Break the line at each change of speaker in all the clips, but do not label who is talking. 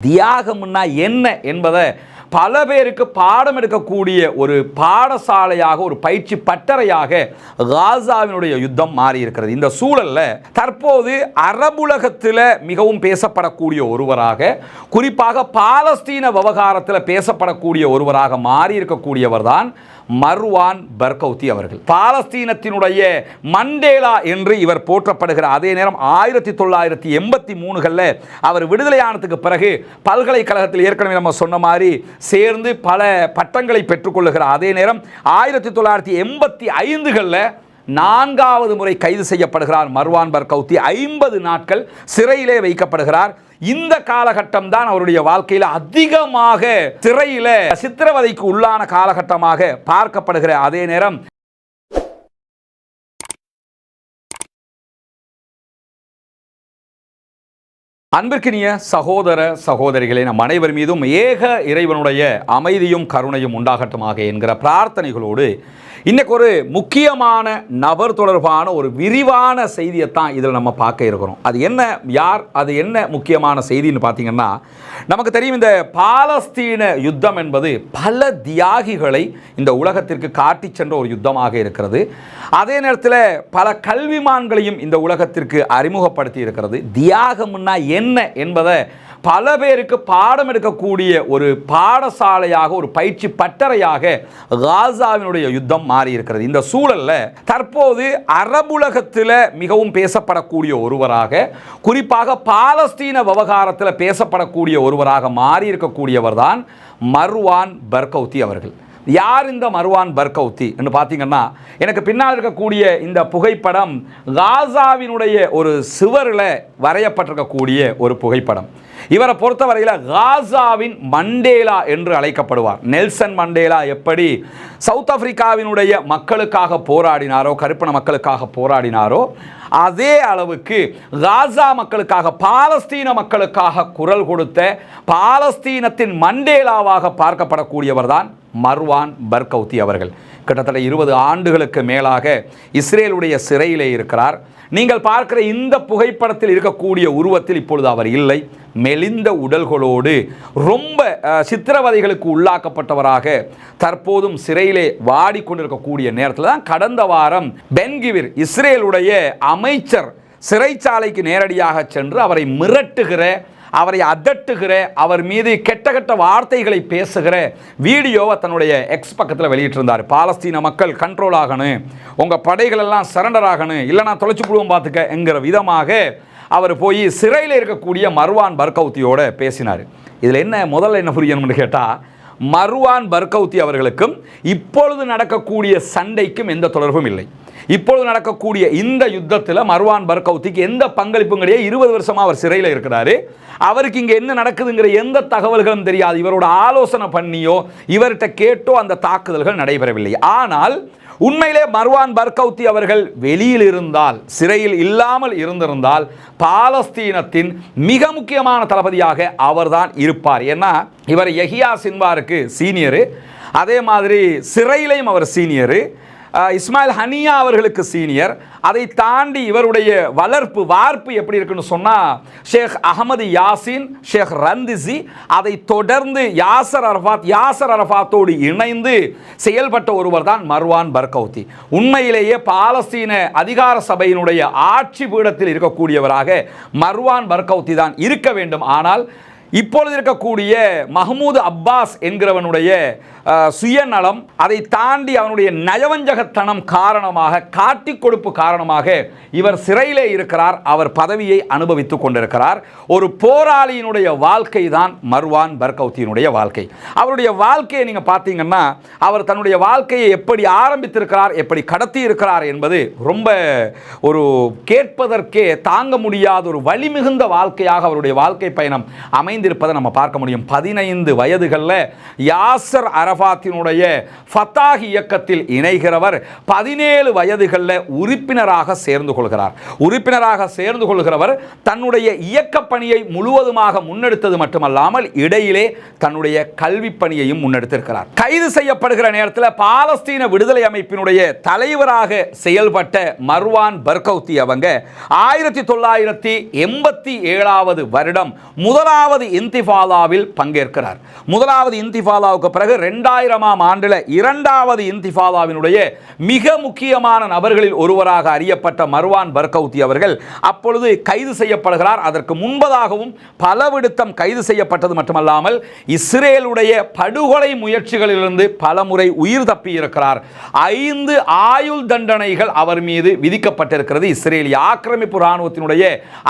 தியாகம்னா என்ன என்பதை பல பேருக்கு பாடம் எடுக்கக்கூடிய ஒரு பாடசாலையாக ஒரு பயிற்சி பட்டறையாக காசாவினுடைய யுத்தம் மாறி இருக்கிறது இந்த சூழல்ல தற்போது அரபுலகத்தில் மிகவும் பேசப்படக்கூடிய ஒருவராக குறிப்பாக பாலஸ்தீன விவகாரத்தில் பேசப்படக்கூடிய ஒருவராக மாறி இருக்கக்கூடியவர் தான் மர்வான் பர்கௌத்தி அவர்கள். பாலஸ்தீனத்தினுடைய மண்டேலா என்று இவர் போற்றப்படுகிறார். அதே நேரம் ஆயிரத்தி தொள்ளாயிரத்தி எண்பத்தி மூணுகளில் அவர் விடுதலையானதுக்கு பிறகு பல்கலைக்கழகத்தில் ஏற்கனவே நம்ம சொன்ன மாதிரி சேர்ந்து பல பட்டங்களை பெற்றுக்கொள்ளுகிறார். அதே நேரம் ஆயிரத்தி தொள்ளாயிரத்தி எண்பத்தி ஐந்துகளில் நான்காவது முறை கைது செய்யப்படுகிறார் மர்வான் பர்கௌத்தி ஐம்பது நாட்கள் சிறையிலே வைக்கப்படுகிறார். இந்த காலகட்டம் தான் அவருடைய வாழ்க்கையில் அதிகமாக திரையில சித்திரவதைக்கு உள்ளான காலகட்டமாக பார்க்கப்படுகிற அதே நேரம் அன்பிற்கினிய சகோதர சகோதரிகளே நம் அனைவர் மீதும் ஏக இறைவனுடைய அமைதியும் கருணையும் உண்டாகட்டுமாக என்கிற பிரார்த்தனைகளோடு இன்றைக்கு ஒரு முக்கியமான நபர் தொடர்பான ஒரு விரிவான செய்தியை தான் இதில் நம்ம பார்க்க இருக்கிறோம். அது என்ன யார் அது என்ன முக்கியமான செய்தின்னு பார்த்தீங்கன்னா நமக்கு தெரியும் இந்த பாலஸ்தீன யுத்தம் என்பது பல தியாகிகளை இந்த உலகத்திற்கு காட்டிச் சென்ற ஒரு யுத்தமாக இருக்கிறது. அதே நேரத்தில் பல கல்விமான்களையும் இந்த உலகத்திற்கு அறிமுகப்படுத்தி இருக்கிறது. தியாகம்னா என்ன என்பதை பல பேருக்கு பாடம் எடுக்கக்கூடிய ஒரு பாடசாலையாக ஒரு பயிற்சி பட்டறையாக காசாவினுடைய யுத்தம் மாறி இருக்கிறது இந்த சூழல்ல தற்போது அரபுலகத்தில் மிகவும் பேசப்படக்கூடிய ஒருவராக குறிப்பாக பாலஸ்தீன விவகாரத்தில் பேசப்படக்கூடிய ஒருவராக மாறி இருக்கக்கூடியவர் தான் மர்வான் பர்கௌத்தி அவர்கள். யார் இந்த மர்வான் பர்கௌத்தி என்று பார்த்தீங்கன்னா எனக்கு பின்னால் இருக்கக்கூடிய இந்த புகைப்படம் காசாவினுடைய ஒரு சுவரில் வரையப்பட்டிருக்கக்கூடிய ஒரு புகைப்படம். இவரை பொறுத்தவரையில் காசாவின் மண்டேலா என்று அழைக்கப்படுவார். நெல்சன் மண்டேலா எப்படி சவுத் ஆப்பிரிக்காவினுடைய மக்களுக்காக போராடினாரோ கருப்பின மக்களுக்காக போராடினாரோ அதே அளவுக்கு காசா மக்களுக்காக பாலஸ்தீன மக்களுக்காக குரல் கொடுத்த பாலஸ்தீனத்தின் மண்டேலாவாக பார்க்கப்படக்கூடியவர் தான் மர்வான் பர்கௌத்தி அவர்கள். கிட்டத்தட்ட இருபது ஆண்டுகளுக்கு மேலாக இஸ்ரேலுடைய சிறையிலே இருக்கிறார். நீங்கள் பார்க்கிற இந்த புகைப்படத்தில் இருக்கக்கூடிய உருவத்தில் இப்பொழுது அவர் இல்லை. மெலிந்த உடல்களோடு ரொம்ப சித்திரவதைகளுக்கு உள்ளாக்கப்பட்டவராக தற்போதும் சிறையிலே வாடிக்கொண்டிருக்கக்கூடிய நேரத்தில் தான் கடந்த வாரம் பென்கிவிர் இஸ்ரேலுடைய அமைச்சர் சிறைச்சாலைக்கு நேரடியாக சென்று அவரை மிரட்டுகிற அவரை அதட்டுகிற அவர் மீது கெட்ட கெட்ட வார்த்தைகளை பேசுகிற வீடியோவை தன்னுடைய எக்ஸ் பக்கத்தில் வெளியிட்டிருந்தார். பாலஸ்தீன மக்கள் கண்ட்ரோல் ஆகணும். உங்கள் படைகள் எல்லாம் சரண்டர் ஆகணும். இல்லை நான் தொலைச்சு போடுவோம் பார்த்துக்க என்கிற விதமாக அவர் போய் சிறையில் இருக்கக்கூடிய மர்வான் பர்கௌத்தியோட பேசினார். இதில் என்ன முதல்ல என்ன புரியணும்னு கேட்டால் மர்வான் பர்கௌத்தி அவர்களுக்கும் இப்பொழுது நடக்கக்கூடிய சண்டைக்கும் எந்த தொடர்பும் இல்லை. இப்பொழுது நடக்கக்கூடிய இந்த யுத்தத்தில் மர்வான் பர்கௌத்திக்கு எந்த பங்களிப்பும் கிடையாது. இருபது வருஷமா அவர் சிறையில் இருக்கிறாரு. அவருக்கு இங்கே என்ன நடக்குதுங்கிற எந்த தகவல்களும் தெரியாது. இவரோட ஆலோசனை பண்ணியோ இவர்கிட்ட கேட்டோ அந்த தாக்குதல்கள் நடைபெறவில்லை. ஆனால் உண்மையிலே மர்வான் பர்கௌத்தி அவர்கள் வெளியில் இருந்தால் சிறையில் இல்லாமல் இருந்திருந்தால் பாலஸ்தீனத்தின் மிக முக்கியமான தளபதியாக அவர்தான் இருப்பார். ஏன்னா இவர் எஹியா சின்வாருக்கு சீனியரு. அதே மாதிரி சிறையிலையும் அவர் சீனியரு. இஸ்மாயில் ஹனியா அவர்களுக்கு சீனியர். அதை தாண்டி இவருடைய வளர்ப்பு வார்ப்பு எப்படி இருக்குன்னு சொன்னால் ஷேக் அகமது யாசின் ஷேக் ரந்திசி அதை தொடர்ந்து யாசர் அரஃபாத் யாசர் அரஃபாத்தோடு இணைந்து செயல்பட்ட ஒருவர் தான் மர்வான் பர்கௌதி உண்மையிலேயே பாலஸ்தீன அதிகார சபையினுடைய ஆட்சி பீடத்தில் இருக்கக்கூடியவராக மர்வான் பர்கௌதி தான் இருக்க வேண்டும். ஆனால் இப்பொழுது இருக்கக்கூடிய மஹமூது அப்பாஸ் என்கிறவனுடைய சுயநலம் அதை தாண்டி அவனுடைய நயவஞ்சகத்தனம் காரணமாக காட்டி கொடுப்பு காரணமாக இவர் சிறையிலே இருக்கிறார். அவர் பதவியை அனுபவித்துக் கொண்டிருக்கிறார். ஒரு போராளியினுடைய வாழ்க்கை தான் மர்வான் பர்கௌத்தியினுடைய வாழ்க்கை. அவருடைய வாழ்க்கையை நீங்கள் பார்த்தீங்கன்னா அவர் தன்னுடைய வாழ்க்கையை எப்படி ஆரம்பித்திருக்கிறார் எப்படி கடத்தி இருக்கிறார் என்பது ரொம்ப ஒரு கேட்பதற்கே தாங்க முடியாத ஒரு வலிமிகுந்த வாழ்க்கையாக அவருடைய வாழ்க்கை பயணம் அமைந்திருப்பதை நம்ம பார்க்க முடியும். பதினைந்து வயதுகளில் யாசர் அரபாத்தினுடைய ஃபத்தாஹ் இயக்கத்தில் இணைகிறவர் பதினேழு வயதுகளில் உறுப்பினராக சேர்ந்து கொள்கிறார். உறுப்பினராக சேர்ந்து கொள்கிறவர் தன்னுடைய இயக்க பணியை முழுவதுமாக முன்னெடுத்தது மட்டுமல்லாமல் இடையிலே தன்னுடைய கல்வி பணியையும் முன்னெடுத்திருக்கிறார். கைது செய்யப்படுகிற நேரத்தில் பாலஸ்தீன விடுதலை அமைப்பினுடைய தலைவராக செயல்பட்ட மர்வான் பர்கௌத்தி அவங்க ஆயிரத்தி தொள்ளாயிரத்தி எண்பத்தி ஏழாவது வருடம் முதலாவது இந்திஃபாலாவில் பங்கேற்கிறார். முதலாவது இந்திஃபாலாவுக்கு பிறகு ரெண்டாயிரமாம் ஆண்டில் இரண்டாவது இந்திஃபாலாவினுடைய மிக முக்கியமான நபர்களில் ஒருவராக அறியப்பட்ட மர்வான் பர்கவுத்தி அவர்கள் அப்பொழுது கைது செய்யப்படுகிறார். அதற்கு முன்பதாகவும் பல விடுத்தம் கைது செய்யப்பட்டது மட்டுமல்லாமல் இஸ்ரேலுடைய படுகொலை முயற்சிகளிலிருந்து பலமுறை உயிர் தப்பியிருக்கிறார். ஐந்து ஆயுள் தண்டனைகள் அவர் மீது விதிக்கப்பட்டிருக்கிறது. இஸ்ரேலிய ஆக்கிரமிப்பு இராணுவத்தினுடைய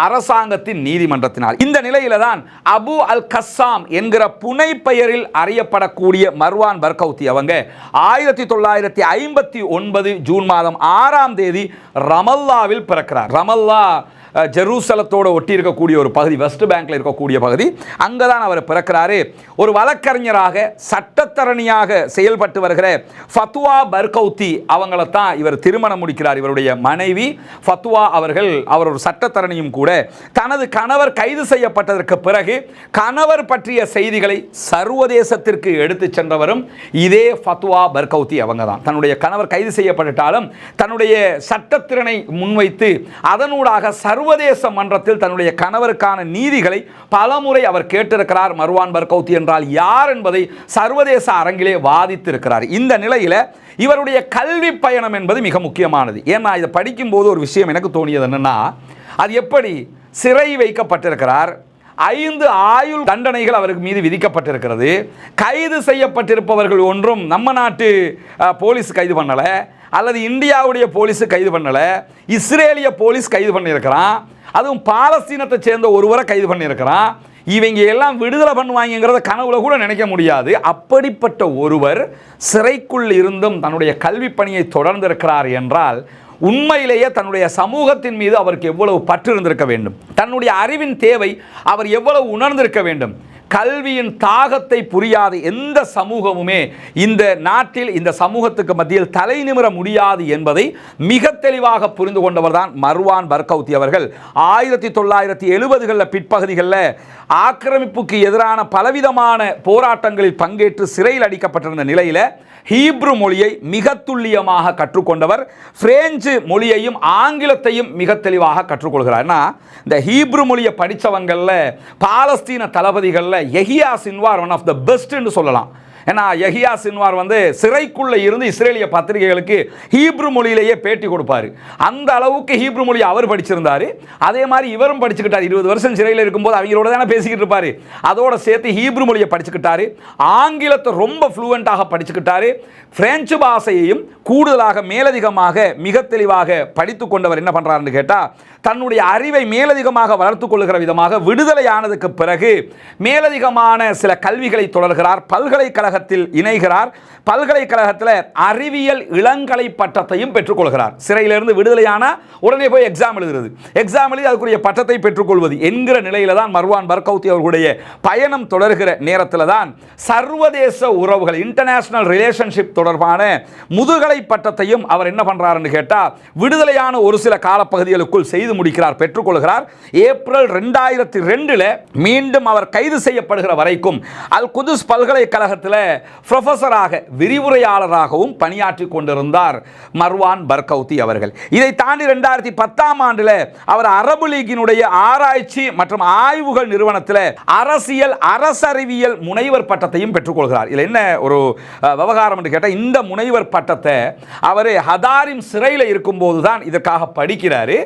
அரசாங்கத்தின் நீதிமன்றத்தினால். இந்த நிலையில தான் அபு அல் கஸ்ஸாம் என்கிற புனை பெயரில் அறியப்படக்கூடிய மர்வான் பர்கௌத்தி அவங்க. ஆயிரத்தி தொள்ளாயிரத்தி ஐம்பத்தி ஒன்பது ஜூன் மாதம் ஆறாம் தேதி ரமல்லாவில் பிறக்கிறார். ரமல்லா ஜெருசலத்தோடு ஒட்டி இருக்கக்கூடிய ஒரு பகுதி வெஸ்ட் பேங்க்ல இருக்கக்கூடிய பகுதி அங்கே தான் அவர் பிறக்கிறாரு. ஒரு வழக்கறிஞராக சட்டத்தரணியாக செயல்பட்டு வருகிற ஃபத்வா பர்கௌத்தி அவங்கள தான் இவர் திருமணம் முடிக்கிறார் இவருடைய மனைவி. ஃபத்வா அவர்கள் அவர் ஒரு சட்டத்தரணியும் கூட. தனது கணவர் கைது செய்யப்பட்டதற்கு பிறகு கணவர் பற்றிய செய்திகளை சர்வதேசத்திற்கு எடுத்து சென்றவரும் இதே ஃபத்வா பர்கௌத்தி அவங்க தான் தன்னுடைய கணவர் கைது செய்யப்பட்டாலும் தன்னுடைய சட்டத்திறனை முன்வைத்து அதனூடாக சர்வதேச மன்றத்தில் தன்னுடைய கணவருக்கான நீதிகளை பலமுறை அவர் கேட்டிருக்கிறார். மர்வான் பர்கௌத்தி என்றால் யார் என்பதை சர்வதேச அரங்கிலே வாதித்திருக்கிறார். இந்த நிலையில் இவருடைய கல்வி பயணம் என்பது மிக முக்கியமானது. ஏன்னா இதை படிக்கும்போது ஒரு விஷயம் எனக்கு தோணியது என்னென்னா அது எப்படி சிறை வைக்கப்பட்டிருக்கிறார் ஐந்து ஆயுள் தண்டனைகள் அவருக்கு மீது விதிக்கப்பட்டிருக்கிறது கைது செய்யப்பட்டிருப்பவர்கள் ஒன்றும் நம்ம நாட்டு போலீஸ் கைது பண்ணலை அல்லது இந்தியாவுடைய போலீஸு கைது பண்ணலை இஸ்ரேலிய போலீஸ் கைது பண்ணியிருக்கிறான் அதுவும் பாலஸ்தீனத்தை சேர்ந்த ஒருவரை கைது பண்ணியிருக்கிறான். இவங்க எல்லாம் விடுதலை பண்ணுவாங்கங்கிறத கனவுல கூட நினைக்க முடியாது. அப்படிப்பட்ட ஒருவர் சிறைக்குள் இருந்தும் தன்னுடைய கல்வி பணியை தொடர்ந்திருக்கிறார் என்றால் உண்மையிலேயே தன்னுடைய சமூகத்தின் மீது அவருக்கு எவ்வளவு பற்று இருந்திருக்க வேண்டும். தன்னுடைய அறிவின் தேவை அவர் எவ்வளவு உணர்ந்திருக்க வேண்டும். கல்வியின் தாகத்தை புரியாத எந்த சமூகமுமே இந்த நாட்டில் இந்த சமூகத்துக்கு மத்தியில் தலை நிமிர முடியாது என்பதை மிக தெளிவாக புரிந்து கொண்டவர் தான் மர்வான் பர்கவுத்தி அவர்கள். ஆயிரத்தி தொள்ளாயிரத்தி எழுபதுகளில் பிற்பகுதிகளில் ஆக்கிரமிப்புக்கு எதிரான பலவிதமான போராட்டங்களில் பங்கேற்று சிறையில் அடிக்கப்பட்டிருந்த நிலையில் ஹீப்ரு மொழியை மிக துல்லியமாக கற்றுக்கொண்டவர். பிரெஞ்சு மொழியையும் ஆங்கிலத்தையும் மிக தெளிவாக கற்றுக்கொள்கிறார். இந்த ஹீப்ரு மொழியை படித்தவங்களில் பாலஸ்தீன தளபதிகளில் Yahya Sinwar one of the பெஸ்ட்ன்னு சொல்லலாம். ஏன்னா யஹியா சின்வார் வந்து சிறைக்குள்ள இருந்து இஸ்ரேலிய பத்திரிகைகளுக்கு ஹீப்ரு மொழியிலேயே பேட்டி கொடுப்பாரு. அந்த அளவுக்கு ஹீப்ரு மொழி அவர் படிச்சிருந்தாரு. அதே மாதிரி இவரும் படிச்சுக்கிட்டார். இருபது வருஷம் சிறையில் இருக்கும்போது அவங்களோட தானே பேசிக்கிட்டு இருப்பார். அதோட சேர்த்து ஹீப்ரு மொழியை படிச்சுக்கிட்டாரு. ஆங்கிலத்தை ரொம்ப ஃப்ளூவெண்ட்டாக படிச்சுக்கிட்டாரு. பிரெஞ்சு பாஷையையும் கூடுதலாக மேலதிகமாக மிக தெளிவாக படித்து கொண்டவர் என்ன பண்றாருன்னு கேட்டால் தன்னுடைய அறிவை மேலதிகமாக வளர்த்துக் கொள்கிற விதமாக விடுதலையானதுக்கு பிறகு மேலதிகமான சில கல்விகளை தொடர்கிறார். பல்கலைக்கழகத்தில் இணைகிறார். பல்கலைக்கழகத்தில் அறிவியல் இளங்கலை பட்டத்தையும் பெற்றுக்கொள்கிறார் சிறையிலிருந்து விடுதலையான உடனே போய் எக்ஸாம் எழுதுறது. எக்ஸாம் எழுதி அதுக்குரிய பட்டத்தை பெற்றுக்கொள்வது என்கிற நிலையில தான் மர்வான் பர்கௌத்தி அவர்களுடைய பயணம் தொடர்கிற நேரத்தில் தான் சர்வதேச உறவுகள் இன்டர்நேஷனல் ரிலேஷன்ஷிப் தொடர்பான முதுகலை பட்டத்தையும் அவர் என்ன பண்றாருன்னு கேட்டா விடுதலையான ஒரு சில காலப்பகுதிகளுக்குள் செய்து முடிக்கிறார் பெற்றுக்கொள்கிறார். ஏப்ரல் ரெண்டாயிரத்தி ரெண்டில் மீண்டும் அவர் கைது செய்யப்படுகிற வரைக்கும் அல் குதுஸ் பல்கலைக்கழகத்தில் ப்ரொஃபஸராக விரிவுரையாளராகவும் பணியாற்றி கொண்டிருந்தார் மர்வான் பர்கௌதி அவர்கள். இதை தாண்டி ரெண்டாயிரத்தி பத்தாம் ஆண்டில் அவர் அரபு லீகினுடைய ஆராய்ச்சி மற்றும் ஆய்வுகள் நிறுவனத்தில் அரசியல் அரசறிவியல் முனைவர் பட்டத்தையும் பெற்றுக்கொள்கிறார். இதில் என்ன ஒரு விவகாரம் என்று கேட்டால் இந்த முனைவர் பட்டத்தை அவர் ஹதாரிம் சிறையில் இருக்கும்போது தான் இதற்காக படிக்கிறாரு.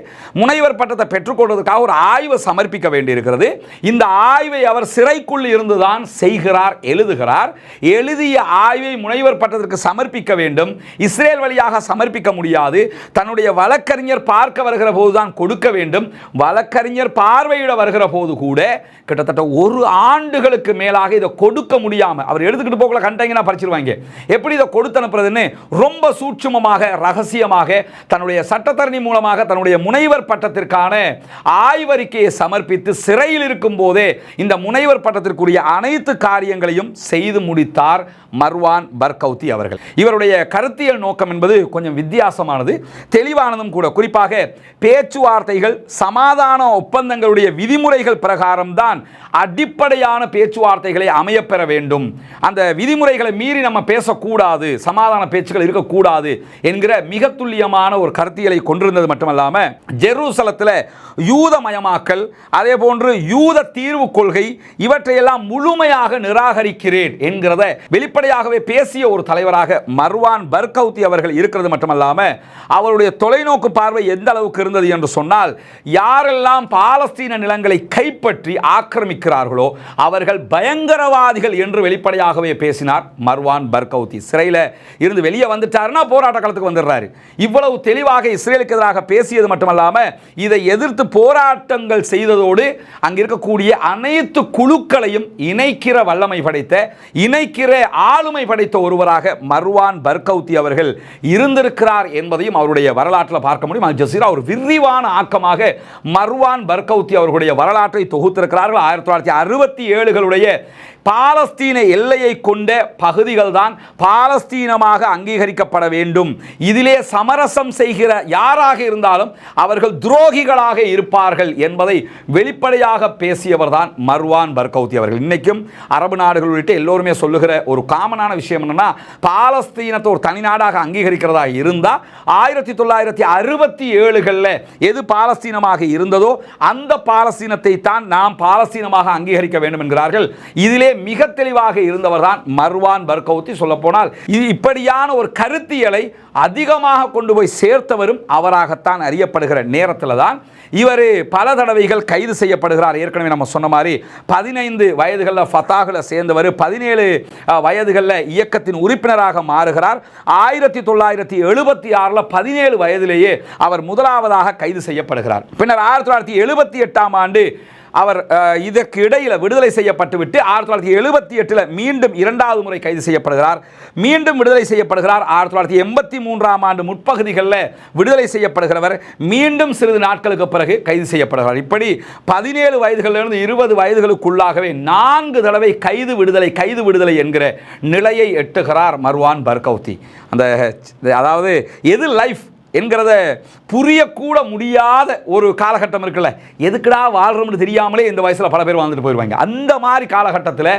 முனைவர் பட்டத்தை பெற்றுக்கொள்வதற்காக ஒரு ஆய்வை சமர்ப்பிக்க வேண்டியிருக்கிறது. இந்த ஆய்வை அவர் சிறைக்குள் இருந்துதான் செய்கிறார் எழுதுகிறார். எழுதிய ஆய்வை முனைவர் பட்டத்திற்கு சமர்ப்பிக்க வேண்டும். இஸ்ரேல் வழியாக சமர்ப்பிக்க முடியாது. தன்னுடைய வழக்கறிஞர் பார்க்க வருகிற போதுதான் கொடுக்க வேண்டும். வழக்கறிஞர் பார்வையிட வருகிற போது கூட கிட்டத்தட்ட ஒரு ஆண்டுகளுக்கு மேலாக இதை கொடுக்க முடியாமல் அவர் எடுத்துக்கிட்டு போகல கண்டீங்கன்னா படிச்சிருவாங்க எப்படி இதை கொடுத்து அனுப்புறதுன்னு ரொம்ப சூட்சுமமாக ரகசியமாக தன்னுடைய சட்டத்தரணி மூலமாக தன்னுடைய முனைவர் பட்ட பட்டத்திற்கான ஆய்வறிக்கையை சமர்ப்பித்து சிறையில் இருக்கும் போதே இந்த முனைவர் பட்டத்திற்குரிய அனைத்து காரியங்களையும் செய்து முடித்தார் மர்வான் பர்கௌத்தி அவர்கள். இவருடைய கருத்தியல் நோக்கம் என்பது கொஞ்சம் வித்தியாசமானது. தெளிவானதும் கூட. குறிப்பாக பேச்சுவார்த்தைகள் சமாதான ஒப்பந்தங்களுடைய விதிமுறைகள் பிரகாரம்தான் அடிப்படையான பேச்சுவார்த்தைகளை அமையப்பெற வேண்டும். அந்த விதிமுறைகளை மீறி நம்ம பேசக்கூடாது சமாதான பேச்சுக்கள் இருக்கக்கூடாது என்கிற மிக துல்லியமான ஒரு கருத்தியலை கொண்டிருந்தது மட்டுமல்லாம ஜெருசலத்தில் யூதமயமாக்கல் அதே போன்று யூத தீர்வு கொள்கை இவற்றையெல்லாம் முழுமையாக நிராகரிக்கிறேன் என்கிறத வெளிப்படையாகவே பேசிய ஒரு தலைவராக மர்வான் பர்கவுத்தி அவர்கள் இருக்கிறது மட்டுமல்லாமல் அவருடைய தொலைநோக்கு பார்வை எந்த அளவுக்கு இருந்தது என்று சொன்னால் யாரெல்லாம் பாலஸ்தீன நிலங்களை கைப்பற்றி ஆக்கிரமிக்கிறார்களோ அவர்கள் பயங்கரவாதிகள் என்று வெளிப்படையாகவே பேசினார் மர்வான் பர்கவுத்தி சிறையில் இருந்து வெளியே வந்துட்டாருன்னா போராட்ட காலத்துக்கு வந்துடுறாரு. இவ்வளவு தெளிவாக இஸ்ரேலுக்கு எதிராக பேசியது மட்டுமல்லாம இதை எதிர்த்து போராட்டங்கள் செய்ததோடு அங்கே இருக்கக்கூடிய அனைத்து குழுக்களையும் இணைக்கிற வல்லமை படைத்த இணைக்கிற ஆளுமை படைத்த ஒருவராக மர்வான் பர்கௌத்தி அவர்கள் இருந்திருக்கிறார் என்பதையும் அவருடைய வரலாற்றில் பார்க்க முடியும். அல் ஜசீரா ஒரு விரிவான ஆக்கமாக மர்வான் பர்கௌத்தி அவர்களுடைய வரலாற்றை தொகுத்திருக்கிறார்கள். ஆயிரத்தி தொள்ளாயிரத்தி அறுபத்தி ஏழுகளுடைய பாலஸ்தீன எல்லையை கொண்ட பகுதிகள் தான் பாலஸ்தீனமாக அங்கீகரிக்கப்பட வேண்டும். இதிலே சமரசம் செய்கிற யாராக இருந்தாலும் அவர்கள் துரோகிகளாக இருப்பார்கள் என்பதை வெளிப்படையாக பேசியவர் தான் மர்வான் பர்கௌதி அவர்கள். இன்றைக்கும் அரபு நாடுகள் உள்ளிட்ட எல்லோருமே சொல்லுகிற ஒரு காமனான விஷயம் என்னென்னா பாலஸ்தீனத்தை ஒரு தனிநாடாக அங்கீகரிக்கிறதாக அங்கீகரிக்கிறதா இருந்தால் ஆயிரத்தி தொள்ளாயிரத்தி அறுபத்தி ஏழுகளில் எது பாலஸ்தீனமாக இருந்ததோ அந்த பாலஸ்தீனத்தை தான் நாம் பாலஸ்தீனமாக அங்கீகரிக்க வேண்டும் என்கிறார்கள். இதிலே மிக தெளிவாக இருந்தவர் தான் மர்வான் பர்கவுத்தி சொல்ல போனால் இது இப்படியான ஒரு கருத்தியலை அதிகமாக கொண்டு போய் சேர்த்தவரும் அவராகத்தான் அறியப்படுகிற நேரத்தில் தான் இவர் பல தடவைகள் கைது செய்யப்படுகிறார். ஏற்கனவே நம்ம சொன்ன மாதிரி பதினைந்து வயதுகளில் ஃபத்தாகில் சேர்ந்தவர் பதினேழு வயதுகளில் இயக்கத்தின் உறுப்பினராக மாறுகிறார். ஆயிரத்தி தொள்ளாயிரத்தி எழுபத்தி ஆறில் பதினேழு வயதிலேயே அவர் முதலாவதாக கைது செய்யப்படுகிறார். பின்னர் ஆயிரத்தி தொள்ளாயிரத்தி எழுபத்தி எட்டாம் ஆண்டு அவர் இதற்கு இடையில் விடுதலை செய்யப்பட்டுவிட்டு ஆயிரத்தி தொள்ளாயிரத்தி எழுபத்தி எட்டில் மீண்டும் இரண்டாவது முறை கைது செய்யப்படுகிறார். மீண்டும் விடுதலை செய்யப்படுகிறார். ஆயிரத்தி தொள்ளாயிரத்தி எண்பத்தி மூன்றாம் ஆண்டு முற்பகுதிகளில் விடுதலை செய்யப்படுகிறவர். மீண்டும் சிறிது நாட்களுக்கு பிறகு கைது செய்யப்படுகிறார். இப்படி பதினேழு வயதுகளிலிருந்து இருபது வயதுகளுக்குள்ளாகவே நான்கு தடவை கைது விடுதலை கைது விடுதலை என்கிற நிலையை எட்டுகிறார் மர்வான் பர்கவுத்தி அந்த அதாவது எது லைஃப் என்கிறத புரியக்கூட முடியாத ஒரு காலகட்டம் இருக்குல்ல. எதுக்குடா வாழ்றோம்னு தெரியாமலே இந்த வயசில் பல பேர் வாழ்ந்துட்டு போயிடுவாங்க அந்த மாதிரி காலகட்டத்தில்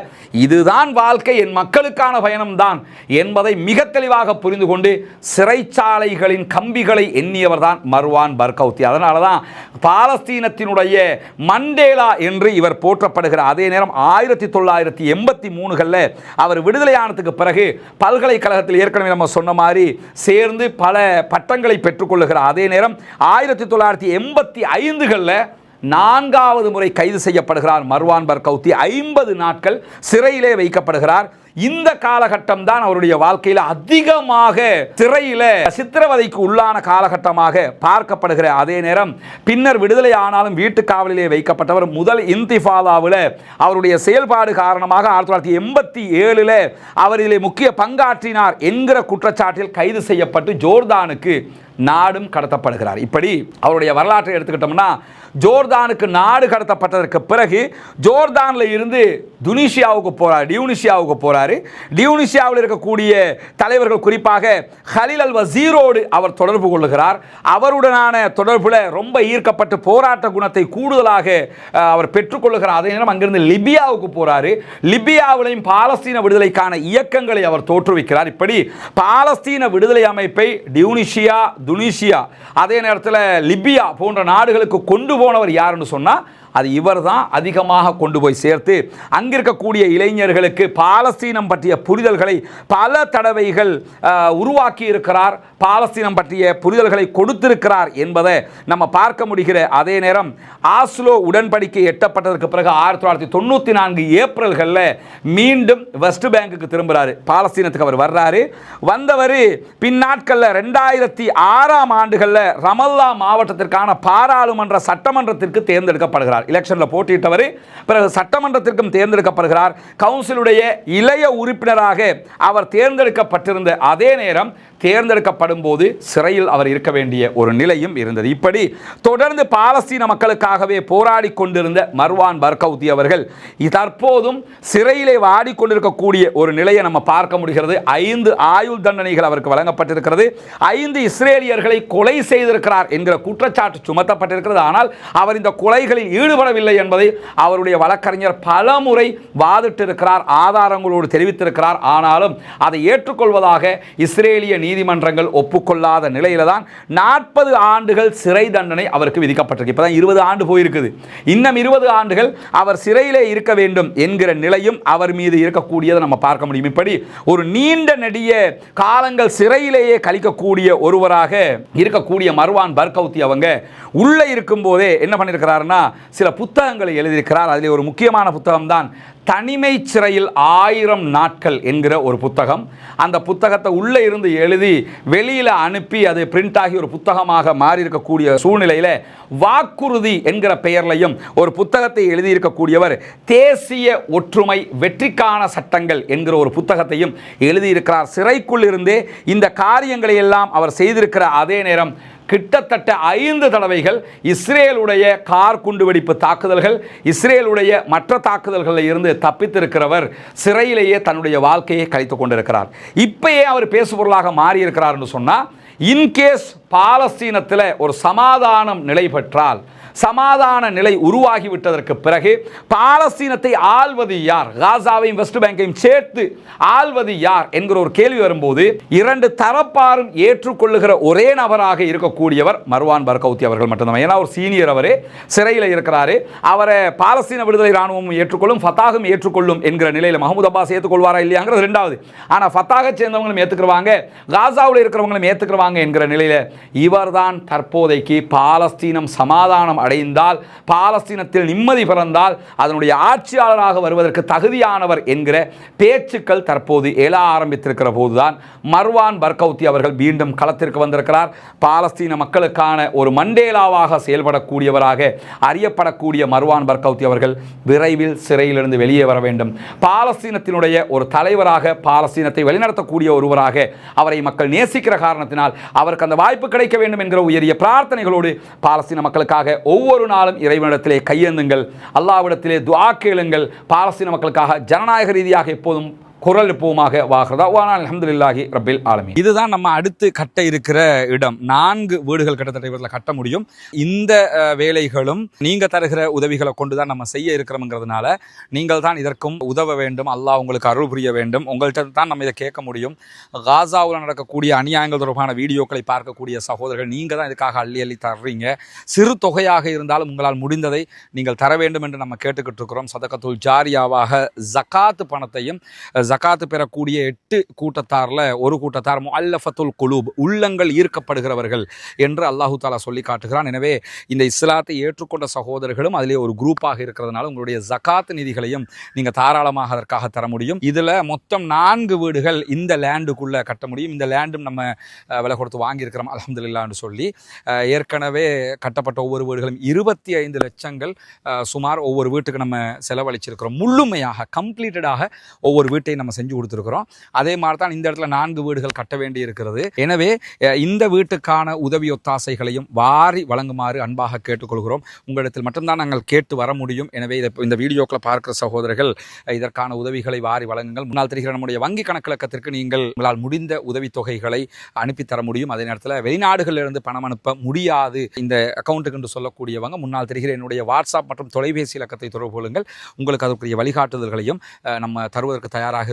இதுதான் வாழ்க்கை என் மக்களுக்கான பயணம்தான் என்பதை மிக தெளிவாக புரிந்து கொண்டு சிறைச்சாலைகளின் கம்பிகளை எண்ணியவர் தான் மர்வான் பர்கௌத்தி. அதனால தான் பாலஸ்தீனத்தினுடைய மண்டேலா என்று இவர் போற்றப்படுகிற அதே நேரம் ஆயிரத்தி தொள்ளாயிரத்தி எண்பத்தி மூணுகளில் அவர் விடுதலையானதுக்கு பிறகு பல்கலைக்கழகத்தில் ஏற்கனவே நம்ம சொன்ன மாதிரி சேர்ந்து பல பட்டங்களை பெற்றுக்கொள்ளுகிறார் அதே நேரம் ஆயிரத்தி தொள்ளாயிரத்தி எண்பத்தி ஐந்துகளில் நான்காவது முறை கைது செய்யப்படுகிறார் மர்வான் பர்கௌத்தி. ஐம்பது நாட்கள் சிறையிலே வைக்கப்படுகிறார். இந்த காலகட்டம் தான் அவருடைய வாழ்க்கையில் அதிகமாக சிறையில சித்திரவதைக்கு உள்ளான காலகட்டமாக பார்க்கப்படுகிற அதே நேரம் பின்னர் விடுதலை ஆனாலும் வீட்டு காவலிலே வைக்கப்பட்டவர் முதல் இந்திஃபாதாவில் அவருடைய செயல்பாடு காரணமாக ஆயிரத்தி தொள்ளாயிரத்தி எண்பத்தி ஏழில் அவர் இதில் முக்கிய பங்காற்றினார் என்கிற குற்றச்சாட்டில் கைது செய்யப்பட்டு ஜோர்தானுக்கு நாடும் கடத்தப்படுகிறார். இப்படி அவருடைய வரலாற்றை எடுத்துக்கிட்டோம்னா ஜோர்தானுக்கு நாடு கடத்தப்பட்டதற்கு பிறகு ஜோர்தானில் இருந்து துனிஷியாவுக்கு போகிறார் டியூனிஷியாவுக்கு போகிறார் டியூனிஷியாவில் இருக்கக்கூடிய தலைவர்கள் குறிப்பாக ஹலில் அல் வசீரோடு அவர் தொடர்பு கொள்ளுகிறார். அவருடனான தொடர்பில் ரொம்ப ஈர்க்கப்பட்டு போராட்ட குணத்தை கூடுதலாக அவர் பெற்றுக்கொள்ளுகிறார். அதே நேரம் அங்கிருந்து லிபியாவுக்கு போகிறார் லிபியாவிலையும் பாலஸ்தீன விடுதலைக்கான இயக்கங்களை அவர் தோற்றுவிக்கிறார். இப்படி பாலஸ்தீன விடுதலை அமைப்பை டியூனிஷியா துனிஷியா அதே நேரத்தில் லிபியா போன்ற நாடுகளுக்கு கொண்டு போனவர் யாருன்னு சொன்னால் அது இவர் தான் அதிகமாக கொண்டு போய் சேர்த்து அங்கிருக்கக்கூடிய இளைஞர்களுக்கு பாலஸ்தீனம் பற்றிய புரிதல்களை பல தடவைகள் உருவாக்கி இருக்கிறார் பாலஸ்தீனம் பற்றிய புரிதல்களை கொடுத்திருக்கிறார் என்பதை நம்ம பார்க்க முடிகிற அதே நேரம் ஆஸ்லோ உடன்படிக்கை எட்டப்பட்டதற்கு பிறகு ஆயிரத்தி தொள்ளாயிரத்தி தொண்ணூற்றி நான்கு ஏப்ரல்களில் மீண்டும் வெஸ்ட் பேங்குக்கு திரும்புகிறாரு பாலஸ்தீனத்துக்கு அவர் வர்றாரு. வந்தவர் பின்னாட்களில் ரெண்டாயிரத்தி ஆறாம் ஆண்டுகளில் ரமல்லா மாவட்டத்திற்கான பாராளுமன்ற சட்டமன்றத்திற்கு தேர்ந்தெடுக்கப்படுகிறார். எலெக்ஷனில் போட்டியிட்டவர் பிறகு சட்டமன்றத்திற்கும் தேர்ந்தெடுக்கப்படுகிறார். கவுன்சிலுடைய இளைய உறுப்பினராக அவர் தேர்ந்தெடுக்கப்பட்டிருந்த அதே நேரம் தேர்ந்தெடுக்கப்படும் போது சிறையில் அவர் இருக்க வேண்டிய ஒரு நிலையும் இருந்தது. இப்படி தொடர்ந்து பாலஸ்தீன மக்களுக்காகவே போராடி கொண்டிருந்த மர்வான் பர்கவுதி அவர்கள் தற்போதும் சிறையிலே வாடிக்கொண்டிருக்கக்கூடிய ஒரு நிலையை நம்ம பார்க்க முடிகிறது. ஐந்து ஆயுள் தண்டனைகள் அவருக்கு வழங்கப்பட்டிருக்கிறது. ஐந்து இஸ்ரேலியர்களை கொலை செய்திருக்கிறார் என்கிற குற்றச்சாட்டு சுமத்தப்பட்டிருக்கிறது. ஆனால் அவர் இந்த கொலைகளில் ஈடுபடவில்லை என்பதை அவருடைய வழக்கறிஞர் பலமுறை வாதிட்டிருக்கிறார் ஆதாரங்களோடு தெரிவித்திருக்கிறார். ஆனாலும் அதை ஏற்றுக்கொள்வதாக இஸ்ரேலிய நீதிமன்றங்கள் ஒப்புக்கொள்ளாத நிலையில தான் நாற்பது ஆண்டுகள் சிறை தண்டனை அவருக்கு விதிக்கப்பட்டிருக்கு. இப்பதான் இருபது ஆண்டு போயிருக்குது. இன்னும் இருபது ஆண்டுகள் அவர் சிறையிலே இருக்க வேண்டும் என்கிற நிலையும் அவர் மீது இருக்கக்கூடியதை நம்ம பார்க்க முடியும். இப்படி ஒரு நீண்ட நெடிய காலங்கள் சிறையிலேயே கழிக்கக்கூடிய ஒருவராக இருக்கக்கூடிய மர்வான் பர்கவுத்தி அவங்க உள்ளே இருக்கும்போதே என்ன பண்ணியிருக்கிறாருன்னா சில புத்தகங்களை எழுதியிருக்கிறார். அதில் ஒரு முக்கியமான புத்தகம் தான் தனிமை சிறையில் ஆயிரம் நாட்கள் என்கிற ஒரு புத்தகம். அந்த புத்தகத்தை உள்ளே இருந்து எழுதி வெளியில் அனுப்பி அது பிரிண்ட் ஆகி ஒரு புத்தகமாக மாறி இருக்கக்கூடிய சூழ்நிலையில் வாக்குறுதி என்கிற பெயர்லையும் ஒரு புத்தகத்தை எழுதியிருக்கக்கூடியவர் தேசிய ஒற்றுமை வெற்றிக்கான சட்டங்கள் என்கிற ஒரு புத்தகத்தையும் எழுதியிருக்கிறார். சிறைக்குள் இருந்தே இந்த காரியங்களை எல்லாம் அவர் செய்திருக்கிற அதே நேரம் கிட்டத்தட்ட ஐந்து தடவைகள் இஸ்ரேலுடைய கார் குண்டுவெடிப்பு தாக்குதல்கள் இஸ்ரேலுடைய மற்ற தாக்குதல்களில் இருந்து தப்பித்திருக்கிறவர் சிறையிலேயே தன்னுடைய வாழ்க்கையை கழித்து கொண்டிருக்கிறார். இப்பயே அவர் பேசுபொருளாக மாறியிருக்கிறார் சொன்னால் இன்கேஸ் பாலஸ்தீனத்தில் ஒரு சமாதானம் நிலை பெற்றால் சமாதான நிலை உருவாகிவிட்டதற்கு பிறகு பாலஸ்தீனத்தை ஆள்வது யார்? காசாவையும் வெஸ்ட் பேங்கையும் சேர்த்து ஆள்வது யார்? என்கிற ஒரு கேள்வி வரும்போது இரண்டு தரப்பாரும் ஏற்றுக்கொள்ளுகிற ஒரே நபராக இருக்கக்கூடியவர் மர்வான் பர்கௌத்தி அவர்கள் மட்டும்தான். ஏன்னா ஒரு சீனியர் அவரே சிறையில் இருக்கிறாரு. அவரை பாலஸ்தீன விடுதலை ராணுவம் ஏற்றுக்கொள்ளும் ஃபத்தாகும் ஏற்றுக்கொள்ளும் என்கிற நிலையில் மஹமூத் அப்பாஸ் ஏற்றுக்கொள்வாரா இல்லையாங்கிறது ரெண்டாவது ஆனால் ஃபத்தாக சேர்ந்தவங்களும் ஏற்றுக்கிறவாங்க காசாவில் இருக்கிறவங்களும் ஏற்றுக்கிறவாங்க என்கிற நிலையில் இவர்தான் தற்போதைக்கு பாலஸ்தீனம் சமாதானம் அடைந்தால் பாலஸ்தீனத்தில் நிம்மதி பிறந்தால் அதனுடைய ஆட்சியாளராக வருவதற்கு தகுதியானவர் என்கிற பேச்சுக்கள் தற்போது எழ ஆரம்பித்திருக்கிற போதுதான் மர்வான் பர்கௌத்தி அவர்கள் மீண்டும் களத்திற்கு வந்திருக்கிறார். பாலஸ்தீன மக்களுக்கான ஒரு மண்டேலாவாக செயல்படக்கூடியவராக அறியப்படக்கூடிய மர்வான் பர்கௌத்தி அவர்கள் விரைவில் சிறையிலிருந்து வெளியே வர வேண்டும். பாலஸ்தீனத்தினுடைய ஒரு தலைவராக பாலஸ்தீனத்தை வழிநடத்தக்கூடிய ஒருவராக அவரை மக்கள் நேசிக்கிற காரணத்தினால் அவருக்கு அந்த வாய்ப்பு கிடைக்க வேண்டும் என்கிற உயரிய பிரார்த்தனைகளோடு பாலஸ்தீன மக்களுக்காக ஒவ்வொரு நாளும் இறைவனிடத்திலே கையேந்துங்கள். அல்லாவிடத்திலே துவா கேளுங்கள். பாலஸ்தீன மக்களுக்காக ஜனநாயக ரீதியாக எப்போதும் குரல் எழுப்புவோமாக வாகிறதா? வானால் அலமதுல்லாஹி ரபில் ஆலமி இதுதான் நம்ம அடுத்து கட்ட இருக்கிற இடம். நான்கு வீடுகள் கிட்டத்தட்ட இவரில் கட்ட முடியும். இந்த வேலைகளும் நீங்கள் தருகிற உதவிகளை கொண்டு தான் நம்ம செய்ய இருக்கிறோம்ங்கிறதுனால நீங்கள் தான் இதற்கும் உதவ வேண்டும். அல்லாஹ் உங்களுக்கு அருள் புரிய வேண்டும். உங்கள்கிட்ட தான் நம்ம இதை கேட்க முடியும். காசாவில் நடக்கக்கூடிய அநியாயங்கள் தொடர்பான வீடியோக்களை பார்க்கக்கூடிய சகோதரர்கள் நீங்கள் தான் இதுக்காக அள்ளி அள்ளி தர்றீங்க. சிறு தொகையாக இருந்தாலும் உங்களால் முடிந்ததை நீங்கள் தர வேண்டும் என்று நம்ம கேட்டுக்கிட்டு இருக்கிறோம். சதக்கத்துள் ஜாரியாவாக ஜக்காத்து பணத்தையும் ஜக்காத்து பெறக்கூடிய எட்டு கூட்டத்தாரில் ஒரு கூட்டத்தார் முல்லஃபத்துல் குலூப் உள்ளங்கள் ஈர்க்கப்படுகிறவர்கள் என்று அல்லாஹு தாலா சொல்லி காட்டுகிறான். எனவே இந்த இஸ்லாத்தை ஏற்றுக்கொண்ட சகோதரர்களும் அதிலே ஒரு குரூப்பாக இருக்கிறதுனால உங்களுடைய ஜகாத் நிதிகளையும் நீங்கள் தாராளமாக அதற்காக தர முடியும். இதில் மொத்தம் நான்கு வீடுகள் இந்த லேண்டுக்குள்ளே கட்ட முடியும். இந்த லேண்டும் நம்ம விலை கொடுத்து வாங்கியிருக்கிறோம் அலமதுல்லான்னு சொல்லி. ஏற்கனவே கட்டப்பட்ட ஒவ்வொரு வீடுகளும் இருபத்தி ஐந்து லட்சங்கள் சுமார் ஒவ்வொரு வீட்டுக்கு நம்ம செலவழிச்சிருக்கிறோம். முழுமையாக கம்ப்ளீட்டடாக ஒவ்வொரு வீட்டையும் நம்ம செஞ்சு கொடுத்துருக்குறோம். அதே மாதிரி தான் இந்த இடத்துல நான்கு வீடுகள் கட்ட வேண்டி இருக்கிறது எனவே இந்த வீட்டுக்கான உதவி ஒத்தாசைகளையும் வாரி வழங்குமாறு அன்பாக கேட்டுக்கொள்கிறோம். உங்களிடத்தில் மட்டும்தான் நாங்கள் கேட்டு வர முடியும். எனவே இதை இந்த வீடியோக்களை பார்க்கிற சகோதரர்கள் இதற்கான உதவிகளை வாரி வழங்குங்கள். முன்னால் தெரிகிற நம்முடைய வங்கி கணக்கிழக்கத்திற்கு நீங்கள் உங்களால் முடிந்த உதவித்தொகைகளை அனுப்பி தர முடியும். அதே நேரத்தில் வெளிநாடுகளிலிருந்து பணம் அனுப்ப முடியாது. இந்த அக்கௌண்ட்டுக்கு என்று சொல்லக்கூடியவங்க முன்னால் தெரிகிற என்னுடைய வாட்ஸ்அப் மற்றும் தொலைபேசி இலக்கத்தை தொடர்பு கொள்ளுங்கள். உங்களுக்கு அதற்குரிய வழிகாட்டுதல்களையும் நம்ம தருவதற்கு தயாராக